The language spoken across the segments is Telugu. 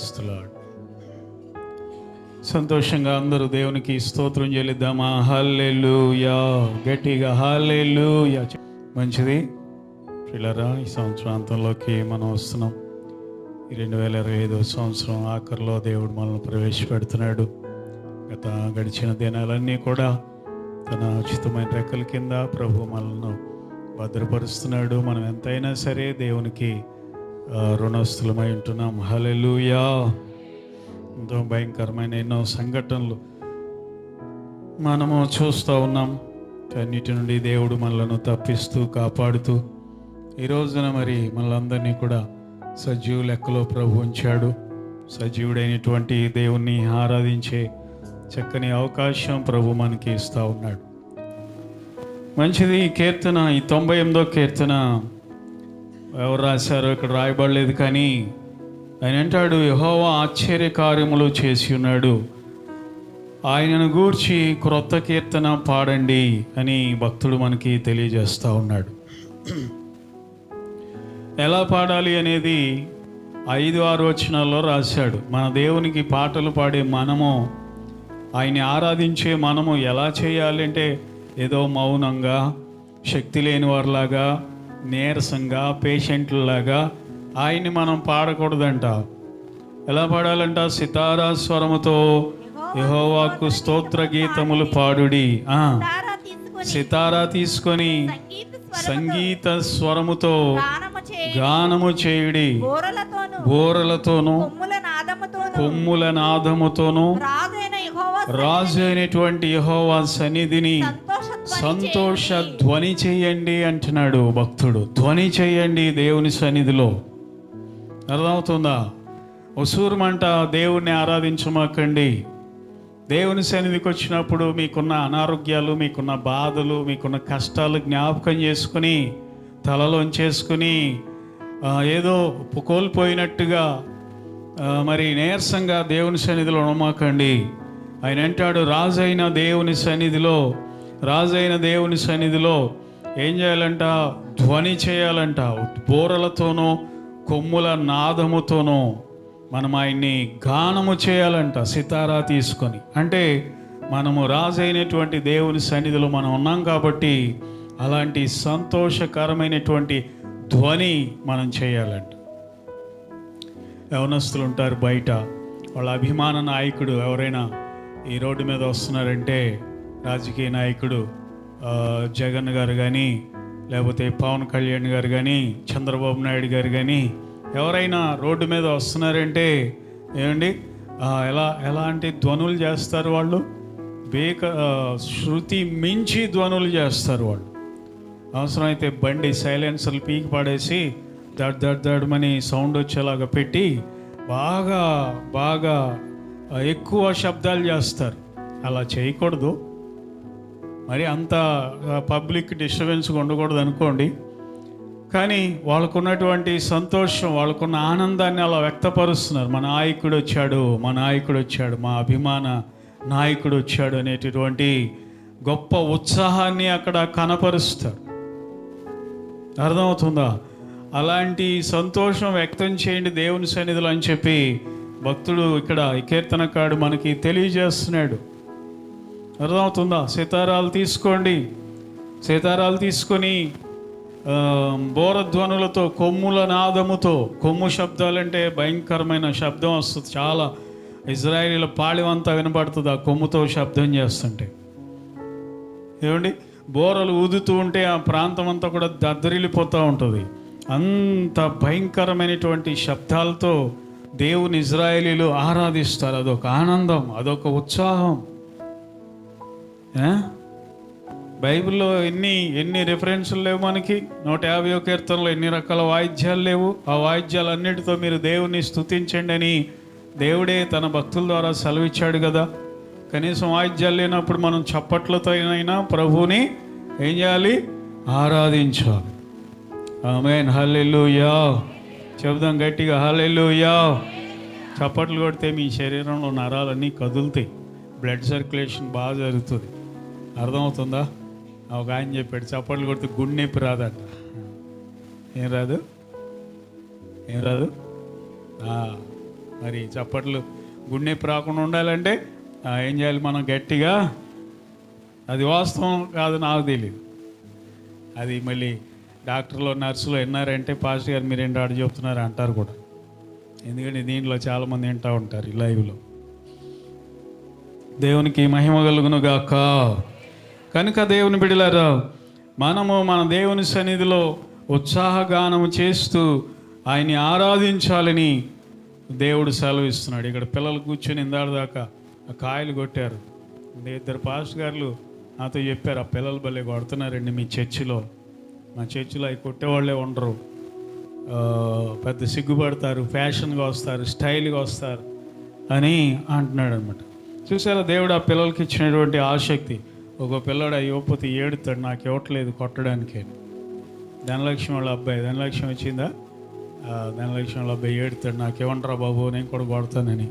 క్రైస్తులాడు. సంతోషంగా అందరూ దేవునికి స్తోత్రం చెల్లిద్దామా? హల్లెలూయా. గట్టిగా హల్లెలూయా. మంచిది. పిల్లరా ఈ సంవత్సరాంతంలోకి మనం వస్తున్నాం. ఈ రెండు వేల ఇరవై ఐదో సంవత్సరం ఆఖరిలో దేవుడు మనల్ని ప్రవేశపెడుతున్నాడు. గత గడిచిన దినాలన్నీ కూడా తన ఉచితమైన రెక్కల కింద ప్రభు మనల్ని భద్రపరుస్తున్నాడు. మనం ఎంతైనా సరే దేవునికి రుణస్థులమై ఉంటున్నాం. హలెలుయా ఎంతో భయంకరమైన ఎన్నో సంఘటనలు మనము చూస్తూ ఉన్నాం. అన్నిటి నుండి దేవుడు మనలను తప్పిస్తూ కాపాడుతూ ఈ రోజున మరి మనలందరినీ కూడా సజీవు లెక్కలో ప్రభు ఉంచాడు. సజీవుడైనటువంటి దేవుణ్ణి ఆరాధించే చక్కని అవకాశం ప్రభు మనకి ఇస్తూ ఉన్నాడు. మంచిది ఈ కీర్తన ఈ తొంభై ఎనిమిదో కీర్తన ఎవరు రాశారో ఇక్కడ రాయబడలేదు కానీ ఆయన అంటాడు యహోవా ఆశ్చర్య కార్యములు చేసి ఉన్నాడు. ఆయనను గూర్చి క్రొత్త కీర్తన పాడండి అని భక్తుడు మనకి తెలియజేస్తూ ఉన్నాడు. ఎలా పాడాలి అనేది ఐదు ఆరు వచనాల్లో రాశాడు. మన దేవునికి పాటలు పాడే మనము ఆయన్ని ఆరాధించే మనము ఎలా చేయాలి అంటే ఏదో మౌనంగా శక్తి లేని వారిలాగా నీరసంగా పేషెంట్లలాగా ఆయన్ని మనం పాడకూడదంట. ఎలా పాడాలంట? సితారా స్వరముతో. యహోవాకు స్తోత్ర గీతములు పాడుడి. సితారా తీసుకొని సంగీత స్వరముతో గానము చేయి గానము చేయుడి. బోరలతోను కొమ్ముల నాదముతోను రాజు అయినటువంటి యహోవా సన్నిధిని సంతోష ధ్వని చేయండి అంటున్నాడు భక్తుడు. ధ్వని చేయండి దేవుని సన్నిధిలో. అర్థమవుతుందా? ఉసూరుమంట దేవుణ్ణి ఆరాధించమాకండి. దేవుని సన్నిధికి వచ్చినప్పుడు మీకున్న అనారోగ్యాలు మీకున్న బాధలు మీకున్న కష్టాలు జ్ఞాపకం చేసుకుని తలలోంచేసుకుని ఏదో కోల్పోయినట్టుగా మరి నీరసంగా దేవుని సన్నిధిలో ఉండమాకండి. ఆయన అంటాడు రాజైన దేవుని సన్నిధిలో రాజైన దేవుని సన్నిధిలో ఏం చేయాలంట? ధ్వని చేయాలంట. బోరలతోనో కొమ్ముల నాదముతోనో మనం ఆయన్ని గానము చేయాలంట సితారా తీసుకొని. అంటే మనము రాజైనటువంటి దేవుని సన్నిధిలో మనం ఉన్నాం కాబట్టి అలాంటి సంతోషకరమైనటువంటి ధ్వని మనం చేయాలంట. యవనస్తులు ఉంటారు బయట. వాళ్ళ అభిమాన నాయకుడు ఎవరైనా ఈ రోడ్డు మీద వస్తున్నారంటే రాజకీయ నాయకుడు జగన్ గారు కానీ లేకపోతే పవన్ కళ్యాణ్ గారు కానీ చంద్రబాబు నాయుడు గారు కానీ ఎవరైనా రోడ్డు మీద వస్తున్నారంటే ఏమండి ఎలా ఎలాంటి ధ్వనులు చేస్తారు వాళ్ళు? బేక శృతి మించి ధ్వనులు చేస్తారు వాళ్ళు. అవసరమైతే బండి సైలెన్సర్లు పీకి పడేసి దడ్ దడ్ దడమని సౌండ్ వచ్చేలాగా పెట్టి బాగా బాగా ఎక్కువ శబ్దాలు చేస్తారు. అలా చేయకూడదు. మరి అంత పబ్లిక్ డిస్టర్బెన్స్గా ఉండకూడదు అనుకోండి కానీ వాళ్ళకున్నటువంటి సంతోషం వాళ్ళకున్న ఆనందాన్ని అలా వ్యక్తపరుస్తున్నారు. మా నాయకుడు వచ్చాడు మా నాయకుడు వచ్చాడు మా అభిమాన నాయకుడు వచ్చాడు అనేటటువంటి గొప్ప ఉత్సాహాన్ని అక్కడ కనపరుస్తారు. అర్థమవుతుందా? అలాంటి సంతోషం వ్యక్తం చేయండి దేవుని సన్నిధిలో అని చెప్పి భక్తుడు ఇక్కడ కీర్తనకాడు మనకి తెలియజేస్తున్నాడు. అర్థమవుతుందా? సీతారాలు తీసుకోండి. సీతారాలు తీసుకొని బోరధ్వనులతో కొమ్ముల నాదముతో కొమ్ము శబ్దాలంటే భయంకరమైన శబ్దం వస్తుంది. చాలా ఇజ్రాయేలీల పాళివంతా వినపడుతుంది ఆ కొమ్ముతో శబ్దం చేస్తుంటే. ఏమండి? బోరలు ఊదుతూ ఉంటే ఆ ప్రాంతం అంతా కూడా దద్దరిల్లిపోతూ ఉంటుంది. అంత భయంకరమైనటువంటి శబ్దాలతో దేవుని ఇజ్రాయేలీలు ఆరాధిస్తారు. అదొక ఆనందం అదొక ఉత్సాహం. బైబిల్లో ఎన్ని ఎన్ని రిఫరెన్స్లు లేవు మనకి? నూట యాభై కీర్తనలో ఎన్ని రకాల వాయిద్యాలు లేవు? ఆ వాయిద్యాలన్నిటితో మీరు దేవుని స్థుతించండి అని దేవుడే తన భక్తుల ద్వారా సెలవిచ్చాడు కదా. కనీసం వాయిద్యాలు లేనప్పుడు మనం చప్పట్లతో అయినా ప్రభువుని ఏం చేయాలి? ఆరాధించాలి. ఆమెన్. యా చెబుదాం గట్టిగా హల్లెలూయా. చప్పట్లు కొడితే మీ శరీరంలో నరాలన్నీ కదులుతాయి. బ్లడ్ సర్క్యులేషన్ బాగా జరుగుతుంది. అర్థమవుతుందా? ఒక ఆయన చెప్పాడు చప్పట్లు కొడితే గుండె నొప్పి రాదంట. ఏం రాదు? ఏం రాదు? మరి చప్పట్లు గుండె నొప్పి రాకుండా ఉండాలంటే ఏం చేయాలి మనం గట్టిగా? అది వాస్తవం కాదు నాకు తెలియదు అది మళ్ళీ డాక్టర్లు నర్సులు విన్నారంటే పాస్టర్ గారు మీరు ఏంటి ఆడ చెప్తున్నారు అంటారు కూడా. ఎందుకంటే దీంట్లో చాలామంది వింటూ ఉంటారు ఈ లైవ్లో. దేవునికి మహిమ కలుగును గాక. కనుక దేవుని బిడలారా మనము మన దేవుని సన్నిధిలో ఉత్సాహగానము చేస్తూ ఆయన్ని ఆరాధించాలని దేవుడు సెలవిస్తున్నాడు. ఇక్కడ పిల్లలు కూర్చొని ఇందాడదాకా ఆ కాయలు కొట్టారు. ఇద్దరు పాస్ట్ గారులు నాతో చెప్పారు ఆ పిల్లలు భలే కొడుతున్నారండి మీ చర్చిలో. మా చర్చిలో అవి కొట్టేవాళ్ళే ఉండరు. పెద్ద సిగ్గుపడతారు ఫ్యాషన్గా వస్తారు స్టైల్గా వస్తారు అని అంటున్నాడు అనమాట చూసారా దేవుడు ఆ పిల్లలకి ఇచ్చినటువంటి ఆసక్తి. ఒక పిల్లడు ఆ యువపతి ఏడుతాడు నాకు ఇవ్వట్లేదు కొట్టడానికి. ధనలక్ష్మి వాళ్ళ అబ్బాయి ధనలక్ష్మి వచ్చిందా? ఆ, ధనలక్ష్మి వాళ్ళ అబ్బాయి ఏడుతాడు నాకు ఇవ్వండిరా బాబు నేను కూడా కొడతానని.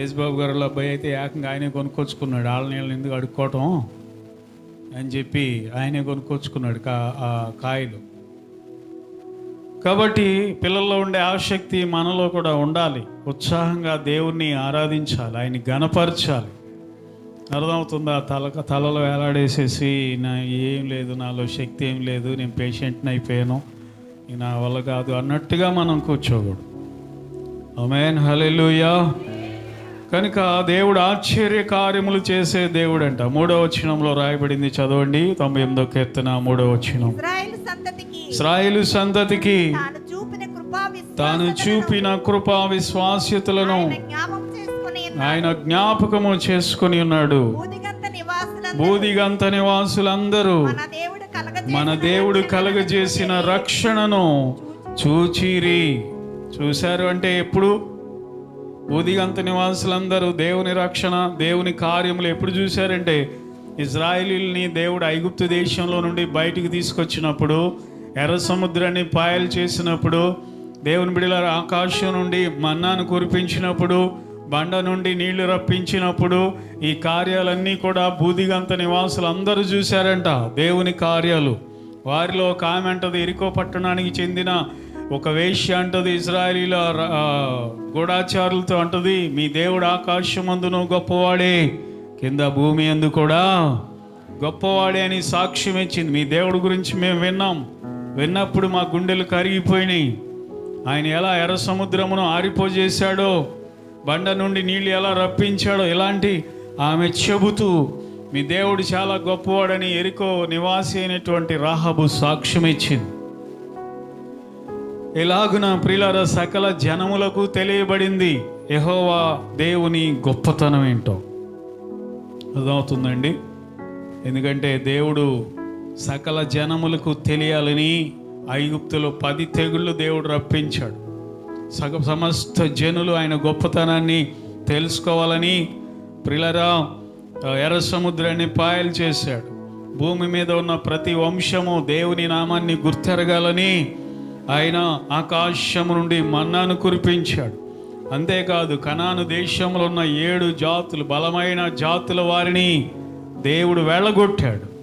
యేసుబాబు గారు వాళ్ళ అబ్బాయి అయితే ఏకంగా ఆయనే కొనుక్కొచ్చుకున్నాడు. వాళ్ళ నీళ్ళని ఎందుకు అడుక్కోవటం అని చెప్పి ఆయనే కొనుక్కొచ్చుకున్నాడు కా ఆ కాయలు. కాబట్టి పిల్లల్లో ఉండే ఆసక్తి మనలో కూడా ఉండాలి. ఉత్సాహంగా దేవుణ్ణి ఆరాధించాలి ఆయన్ని గణపరచాలి అర్థమవుతుందా? తల తలలో వేలాడేసేసి నా ఏం లేదు నాలో శక్తి ఏం లేదు నేను పేషెంట్ని అయిపోయాను ఇక నా వల్ల కాదు అన్నట్టుగా మనం కూర్చోకూడదు. అమేన్ హల్లెలూయా. కనుక దేవుడు ఆశ్చర్య కార్యములు చేసే దేవుడు అంట మూడో వచనంలో రాయబడింది చదవండి. తొంభై ఎనిమిదో కీర్తన మూడో వచనం. సంతతికి. ఇస్రాయేలు సంతతికి తాను చూపిన కృపా విశ్వాస్యతలను ఆయన జ్ఞాపకము చేసుకుని ఉన్నాడు. బూదిగంత నివాసులందరూ. మన దేవుడు కలుగజేసిన రక్షణను చూచిరి. చూశారు అంటే ఎప్పుడు? బూదిగంత నివాసులందరూ దేవుని రక్షణ దేవుని కార్యములు ఎప్పుడు చూశారంటే ఇజ్రాయిలీల్ని దేవుడు ఐగుప్తు దేశంలో నుండి బయటికి తీసుకొచ్చినప్పుడు ఎర్ర సముద్రాన్ని పాయలు చేసినప్పుడు దేవుని బిడల ఆకాశం నుండి మన్నాను కురిపించినప్పుడు బండ నుండి నీళ్ళు రప్పించినప్పుడు ఈ కార్యాలన్నీ కూడా బూదిగంత నివాసులు అందరూ చూశారంట. దేవుని కార్యాలు. వారిలో ఒక ఆమె అంటది ఎరికో పట్టణానికి చెందిన ఒక వేశ్య అంటది ఇజ్రాయలీల గూఢాచారులతో అంటది మీ దేవుడు ఆకాశమందును గొప్పవాడే కింద భూమి అందు కూడా గొప్పవాడే అని సాక్ష్యం ఇచ్చింది. మీ దేవుడి గురించి మేము విన్నాం. విన్నప్పుడు మా గుండెలు కరిగిపోయినాయి. ఆయన ఎలా ఎర్ర సముద్రమును ఆరిపోజేశాడో బండ నుండి నీళ్ళు ఎలా రప్పించాడో ఇలాంటి ఆమె చెబుతూ మీ దేవుడు చాలా గొప్పవాడని ఎరికో నివాసి అయినటువంటి రాహబు సాక్ష్యం ఇచ్చింది. ఇలాగున ప్రిలర సకల జనములకు తెలియబడింది యహోవా దేవుని గొప్పతనం ఏంటో. అర్థమవుతుందండి? ఎందుకంటే దేవుడు సకల జనములకు తెలియాలని ఐగుప్తులో పది తెగుళ్ళు దేవుడు రప్పించాడు. సగ సమస్త జనులు ఆయన గొప్పతనాన్ని తెలుసుకోవాలని ప్రిలరా ఎర్ర సముద్రాన్ని పాయలు చేశాడు. భూమి మీద ఉన్న ప్రతి వంశము దేవుని నామాన్ని గుర్తెరగాలని ఆయన ఆకాశము నుండి మన్నాను కురిపించాడు. అంతేకాదు కనాను దేశంలో ఉన్న ఏడు జాతులు బలమైన జాతుల వారిని దేవుడు వెళ్ళగొట్టాడు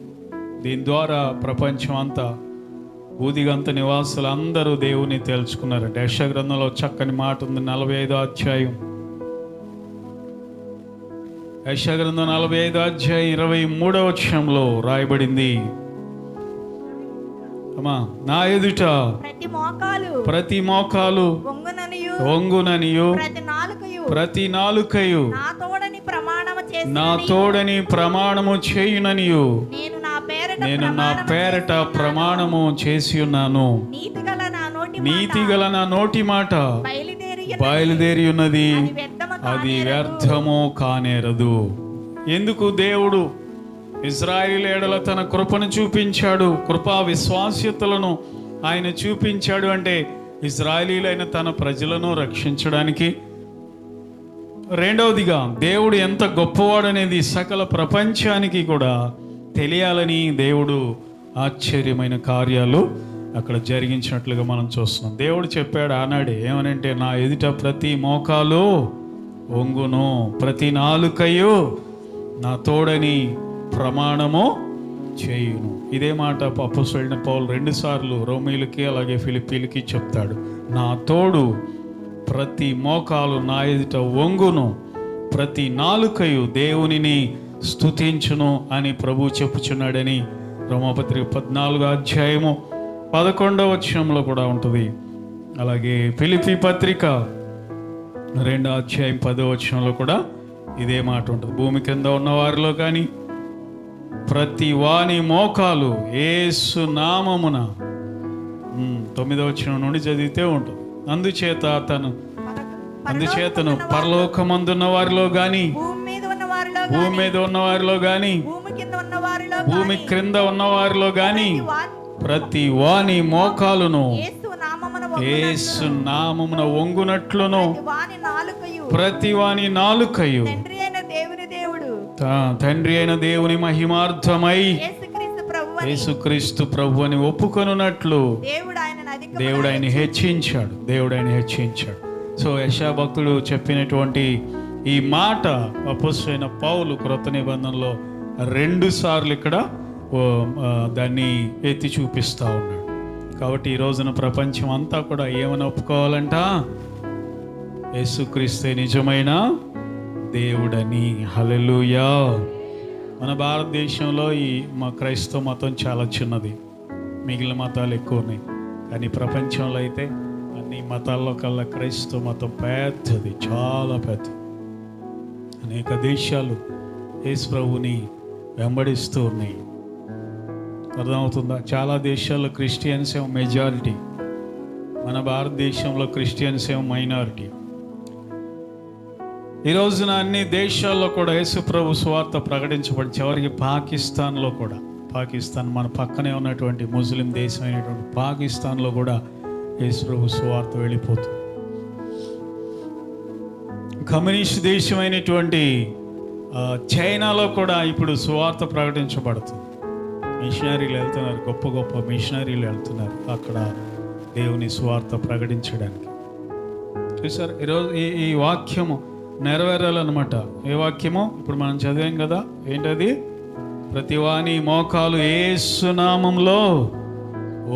దీని ద్వారా ప్రపంచం అంతా బూదిగంత నివాసులు అందరూ దేవుని తెలుసుకున్నారంట యశ గ్రంథంలో చక్కని మాట ఉంది నలభై ఐదో అధ్యాయం. యశ గ్రంథం నలభై ఐదో అధ్యాయం ఇరవై మూడవ వచనంలో రాయబడింది. అమ్మా నా ఎదుట ప్రతి మోకాలు వంగుననియు ప్రతి నాలుకయు నా తోడని ప్రమాణము చేయుననియు. నేను నేను నా పేరట ప్రమాణము చేసి ఉన్నాను. నీతి గల నా నోటి మాట. బయలుదేరి ఉన్నది. అది వ్యర్థము అది వ్యర్థము కానేరదు. ఎందుకు దేవుడు ఇజ్రాయిల్ ఏడల తన కృపను చూపించాడు కృపా విశ్వాస్యతలను ఆయన చూపించాడు అంటే ఇజ్రాయిలీలైన తన ప్రజలను రక్షించడానికి. రెండవదిగా దేవుడు ఎంత గొప్పవాడనేది సకల ప్రపంచానికి కూడా తెలియాలని దేవుడు ఆశ్చర్యమైన కార్యాలు అక్కడ జరిగించినట్లుగా మనం చూస్తున్నాం. దేవుడు చెప్పాడు ఆనాడే ఏమనంటే నా ఎదుట ప్రతి మోకాలు ఒంగును ప్రతి నాలుకయు నా తోడని ప్రమాణము చేయును. ఇదే మాట అప్పసుడిన పౌలు రెండుసార్లు రోమిలకి రోమీలకి అలాగే ఫిలిపీలకి చెప్తాడు. నా తోడు ప్రతి మోకాలు నా ఎదుట ఒంగును ప్రతి నాలుకయు దేవునిని స్తుతించును అని ప్రభు చెప్పుచున్నాడని రోమపత్రిక పద్నాలుగు అధ్యాయము పదకొండవ వచనంలో కూడా ఉంటుంది. అలాగే ఫిలిపి పత్రిక రెండో అధ్యాయం పదో వచనంలో కూడా ఇదే మాట ఉంటుంది. భూమి కింద ఉన్న వారిలో కానీ ప్రతి వాని మోకాలు ఏసు నామమున తొమ్మిదో వచనం నుండి చదివితే ఉంటుంది. అందుచేత తను అందుచేతను పరలోకమందున్న వారిలో గాని భూమి మీద ఉన్న వారిలో గాని భూమి క్రింద ఉన్న వారిలో గాని ప్రతి వాని మోకాలును యేసు నామమున ఏసు నామమున వంగునట్లును ప్రతి వాని నాలుకయు. తండ్రి అయిన దేవుని మహిమార్థమై యేసుక్రీస్తు ప్రభు అని. ఒప్పుకొనున్నట్లు దేవుడు ఆయన హెచ్చించాడు. దేవుడు ఆయన హెచ్చించాడు. సో యశా భక్తుడు చెప్పినటువంటి ఈ మాట అపుస్తైన పౌలు క్రొత్త నిబంధనలో రెండు సార్లు ఇక్కడ ఓ, దాన్ని ఎత్తి చూపిస్తూ ఉన్నాడు. కాబట్టి ఈ రోజున ప్రపంచం అంతా కూడా ఏమని ఒప్పుకోవాలంట? యేసుక్రీస్తే నిజమైన దేవుడని. హలలుయా మన భారతదేశంలో ఈ మా క్రైస్తవ మతం చాలా చిన్నది. మిగిలిన మతాలు ఎక్కువ ఉన్నాయి. కానీ ప్రపంచంలో అయితే అన్ని మతాల్లో కల్లా క్రైస్తవ మతం పెద్దది చాలా పెద్దది. అనేక దేశాలు యేసు ప్రభుని వెంబడిస్తూ ఉన్నాయి. అర్థమవుతుందా? చాలా దేశాల్లో క్రిస్టియన్స్ ఏమో మెజారిటీ మన భారతదేశంలో క్రిస్టియన్స్ ఏమో మైనారిటీ ఈ రోజున అన్ని దేశాల్లో కూడా యేసుప్రభు స్వార్థ ప్రకటించబడి చివరికి పాకిస్తాన్లో కూడా. పాకిస్తాన్ మన పక్కనే ఉన్నటువంటి ముస్లిం దేశం అయినటువంటి పాకిస్తాన్లో కూడా యేసుప్రభు స్వార్థ వెళ్ళిపోతుంది. కమ్యూనిస్ట్ దేశమైనటువంటి చైనాలో కూడా ఇప్పుడు సువార్త ప్రకటించబడుతుంది. మిషనరీలు వెళ్తున్నారు గొప్ప గొప్ప మిషనరీలు వెళ్తున్నారు అక్కడ దేవుని సువార్త ప్రకటించడానికి. చూసారు ఈరోజు ఈ ఈ వాక్యము నెరవేరాలన్నమాట. ఏ వాక్యము? ఇప్పుడు మనం చదివాం కదా ఏంటది? ప్రతివాని మోకాలు ఏసునామంలో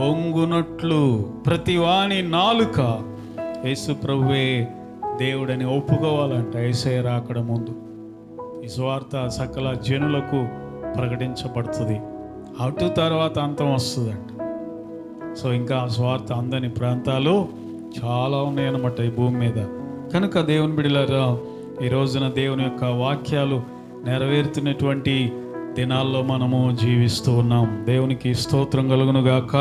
ఒంగునట్లు ప్రతివాని నాలుక యేసు ప్రభువే దేవుడని ఒప్పుకోవాలంట. ఏసయ రాకడ ముందు ఈ స్వార్థ సకల జనులకు ప్రకటించబడుతుంది. అటు తర్వాత అంతం వస్తుందంట. సో ఇంకా ఆ స్వార్థ అందని ప్రాంతాలు చాలా ఉన్నాయన్నమాట ఈ భూమి మీద. కనుక దేవుని బిడిలారా ఈ రోజున దేవుని యొక్క వాక్యాలు నెరవేరుతున్నటువంటి దినాల్లో మనము జీవిస్తూ ఉన్నాం. దేవునికి స్తోత్రం కలుగును గాక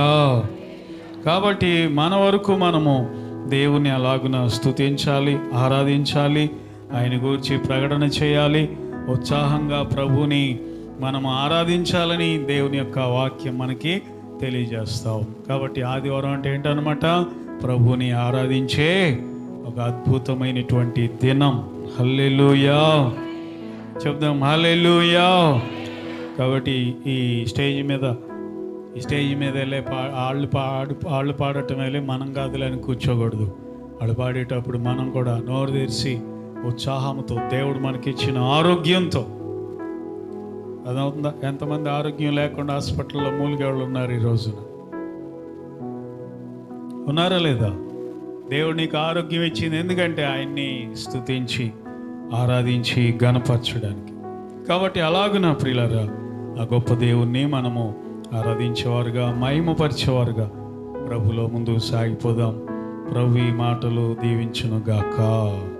కాబట్టి మన వరకు మనము దేవుని అలాగున స్తుతించాలి ఆరాధించాలి ఆయన గురించి ప్రకటన చేయాలి. ఉత్సాహంగా ప్రభుని మనం ఆరాధించాలని దేవుని యొక్క వాక్యం మనకి తెలియజేస్తాం కాబట్టి ఆదివారం అంటే ఏంటనమాట? ప్రభుని ఆరాధించే ఒక అద్భుతమైనటువంటి దినం. హల్లెలుయా! చెప్దాం హల్లెలుయా! కాబట్టి ఈ స్టేజ్ మీద ఈ స్టేజ్ మీద వెళ్ళే పా వాళ్ళు పాడు వాళ్ళు పాడటం వెళ్ళి మనం కాదులని కూర్చోకూడదు. వాళ్ళు పాడేటప్పుడు మనం కూడా నోరు తెరిచి ఉత్సాహంతో దేవుడు మనకిచ్చిన ఆరోగ్యంతో. అదవుతుందా? ఎంతమంది ఆరోగ్యం లేకుండా హాస్పిటల్లో మూలిగేళ్ళు ఉన్నారు ఈ రోజున? ఉన్నారా లేదా? దేవుడు నీకు ఆరోగ్యం ఇచ్చింది ఎందుకంటే ఆయన్ని స్తుతించి ఆరాధించి గణపరచడానికి. కాబట్టి అలాగ నా ప్రియులరా ఆ గొప్ప దేవుణ్ణి మనము ఆరాధించేవారుగా మహిమపరిచేవారుగా. ప్రభులో ముందు సాగిపోదాం. ప్రభు ఈ మాటలు దీవించునుగాక. గాక